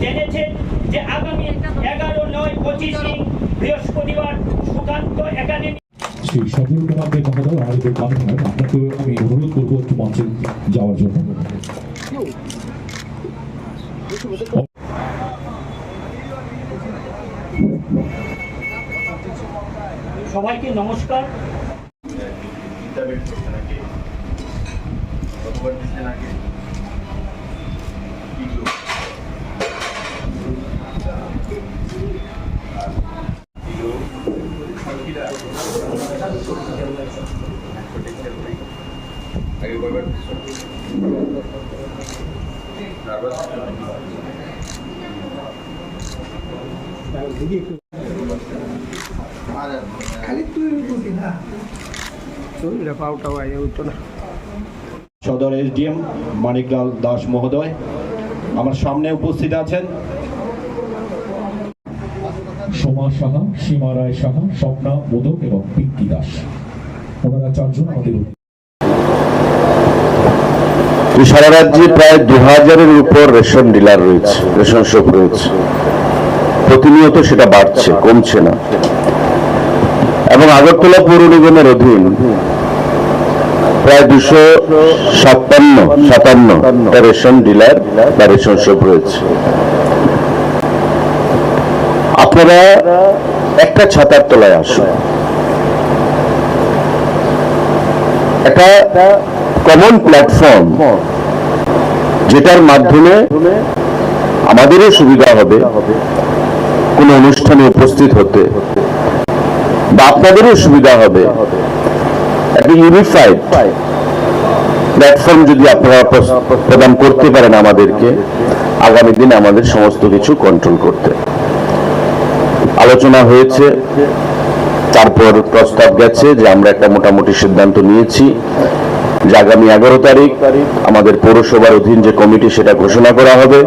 জেনেছেন যে আগামী এগারো নয় পঁচিশে বৃহস্পতিবার সুকান্ত একাডেমি শ্রী সজল কুমার দেব মহোদয় আমাদের মাধ্যমে আপনাকে আমি অনুরোধ করব একটু মঞ্চে যাওয়ার জন্য। সবাইকে নমস্কার। কতবার দিচ্ছেন আগে কি গ্রুপ আগে কয়বার নার্ভাস সদর এসডিএম মানিকলাল দাস মহোদয় আমার সামনে উপস্থিত আছেন। সোমা সাহা সীমা রায় সাহা স্বপ্না মোদক এবং পিঙ্কি দাস। ওনারা চারজন আমাদের সারা রাজ্যে প্রায় দু হাজারের উপর রেশন ডিলার রয়েছে রেশন শপ রয়েছে। প্রতিনিয়ত সেটা বাড়ছে কমছে না। এবং আগরতলা পৌর নিগমের অধীন প্রায় দুশো ছাপ্পান্ন সাতান্ন রেশন ডিলার বা রেশন শপ রয়েছে। আপনারা একটা ছাতার তলায় আসুন। একটা কমন প্ল্যাটফর্ম যেটার মাধ্যমে আমাদেরও সুবিধা হবে, কোন অনুষ্ঠানে উপস্থিত হতে বা আপনাদেরও সুবিধা হবে। একটা ইউনিফাইড প্ল্যাটফর্ম যদি আপনারা প্রদান করতে পারেন আমাদেরকে আগামী দিনে আমাদের সমস্ত কিছু কন্ট্রোল করতে। আলোচনা হয়েছে তারপর প্রস্তাব গেছে যে আমরা একটা মোটামুটি সিদ্ধান্ত নিয়েছি যে আগামী এগারো তারিখ আমাদের পৌরসভার অধীন যে কমিটি সেটা ঘোষণা করা হবে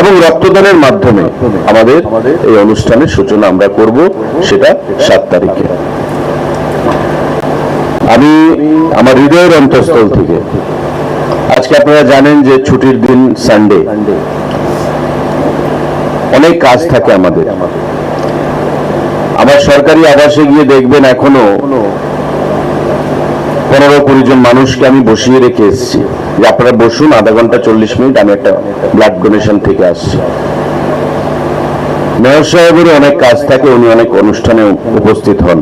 এবং রক্তদানের মাধ্যমে আমাদের এই অনুষ্ঠানের সূচনা আমরা করব সেটা সাত তারিখে। আমি আমার হৃদয়ের অন্তঃস্থল থেকে। আজকে আপনারা জানেন যে ছুটির দিন সানডে অনেক কাজ থাকে আমাদের। আমার সরকারি আবাসে গিয়ে দেখবেন এখনও পনেরো কুড়ি জন মানুষকে আমি বসিয়ে রেখে এসেছি। যে আপনারা বসুন, আধা ঘণ্টা চল্লিশ মিনিট, আমি একটা ব্লাড ডোনেশন থেকে আসছি। মেয়র সাহেবেরও অনেক কাজ থাকে, উনি অনেক অনুষ্ঠানে উপস্থিত হন।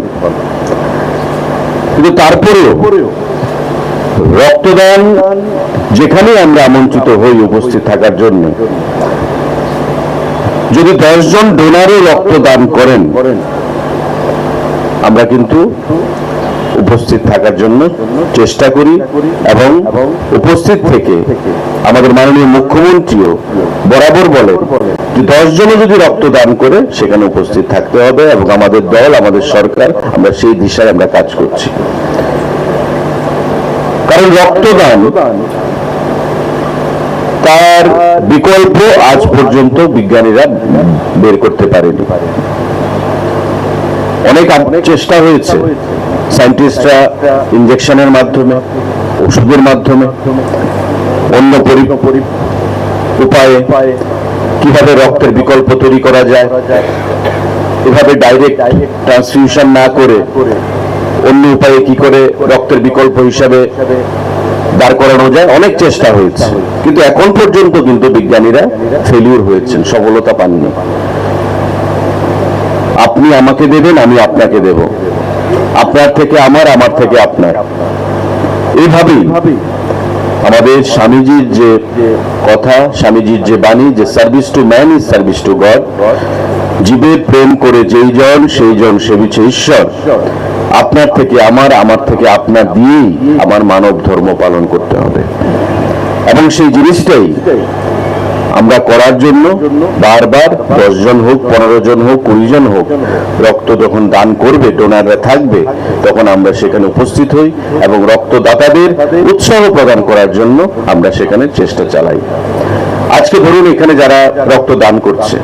কিন্তু তারপরেও রক্তদান যেখানে আমরা আমন্ত্রিত হই উপস্থিত থাকার জন্য যদি দশজন ডোনারও রক্তদান করেন আমরা কিন্তু উপস্থিত থাকার জন্য চেষ্টা করি এবং উপস্থিত থেকে আমাদের মাননীয় মুখ্যমন্ত্রীও বরাবর বলেন দশ জনে যদি রক্তদান করে, সেখানে উপস্থিত থাকতে হবে এবং আমাদের দল, আমাদের সরকার, আমরা সেই দিশায় আমরা কাজ করছি। কারণ রক্তদান, তার বিকল্প আজ পর্যন্ত বিজ্ঞানীরা বের করতে পারেনি। অনেক চেষ্টা হয়েছে, সায়েন্টিস্টরা ইঞ্জেকশনের মাধ্যমে, ওষুধের মাধ্যমে, অন্য উপায়ে কীভাবে রক্তের বিকল্প তৈরি করা যায়? এভাবে ডাইরেক্ট ট্রান্সফিউশন না করে অন্য উপায়ে কি করে রক্তের বিকল্প হিসাবে দাঁড় করানো যায়? অনেক চেষ্টা হয়েছে। কিন্তু এখন পর্যন্ত কিন্তু বিজ্ঞানীরা ফেলিউর হয়েছেন, সফলতা পাননি। আপনি আমাকে দেবেন, আমি আপনাকে দেব। আপনার থেকে আমার আমার থেকে আপনার। এইভাবেই আমাদের স্বামীজির যে কথা, স্বামীজির যে বাণী, যে service to man is service to god জীবে প্রেম করে যেই জন, সেই জন সেবিছে ঈশ্বর। আপনার থেকে আমার আমার থেকে আপনার দিয়েই আমার মানব ধর্ম পালন করতে হবে। এবং সেই জিনিসটাই আমরা করার জন্য বারবার দশ জন হোক পনেরো জন হোক কুড়ি জন হোক, রক্ত যখন দান করবে ডোনাররা থাকবে, তখন আমরা সেখানে উপস্থিত হই এবং রক্তদাতাদের উৎসাহ প্রদান করার জন্য আমরা সেখানে চেষ্টা চালাই। আজকে ধরুন এখানে যারা রক্ত দান করছে।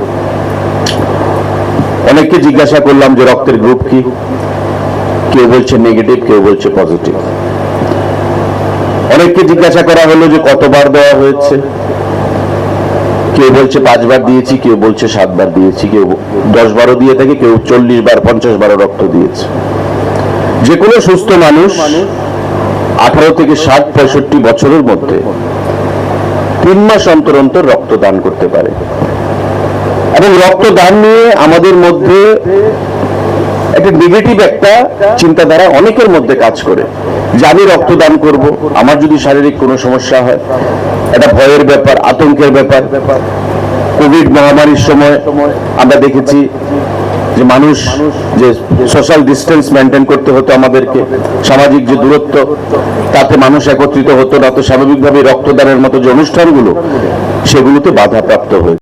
অনেককে জিজ্ঞাসা করলাম যে রক্তের গ্রুপ কি? কেউ বলছে নেগেটিভ কেউ বলছে পজিটিভ অনেককে জিজ্ঞাসা করা হলো যে কতবার দেওয়া হয়েছে? কেউ বলছে পাঁচবার দিয়েছি, কেউ বলছে সাতবার দিয়েছি, কেউ দশ বারো দিয়ে থাকে, কেউ চল্লিশ বার পঞ্চাশ বারো রক্ত দিয়েছে। যে কোনো সুস্থ মানুষ আঠারো থেকে ষাট, পঁয়ষট্টি বছরের মধ্যে তিন মাস অন্তর অন্তর রক্তদান করতে পারে। এবং রক্তদান নিয়ে আমাদের মধ্যে একটা নেগেটিভ একটা চিন্তাধারা অনেকের মধ্যে কাজ করে যে আমি রক্তদান করব, আমার যদি শারীরিক কোনো সমস্যা হয়, এটা ভয়ের ব্যাপার, আতঙ্কের ব্যাপার। কোভিড মহামারীর সময় আমরা দেখেছি যে মানুষ যে সোশ্যাল ডিস্টেন্স মেনটেন করতে হতো আমাদেরকে, সামাজিক যে দূরত্ব, তাতে মানুষ একত্রিত হতো না, তো স্বাভাবিকভাবে রক্তদানের মতো যে অনুষ্ঠানগুলো, সেগুলোতে বাধাপ্রাপ্ত হয়েছে।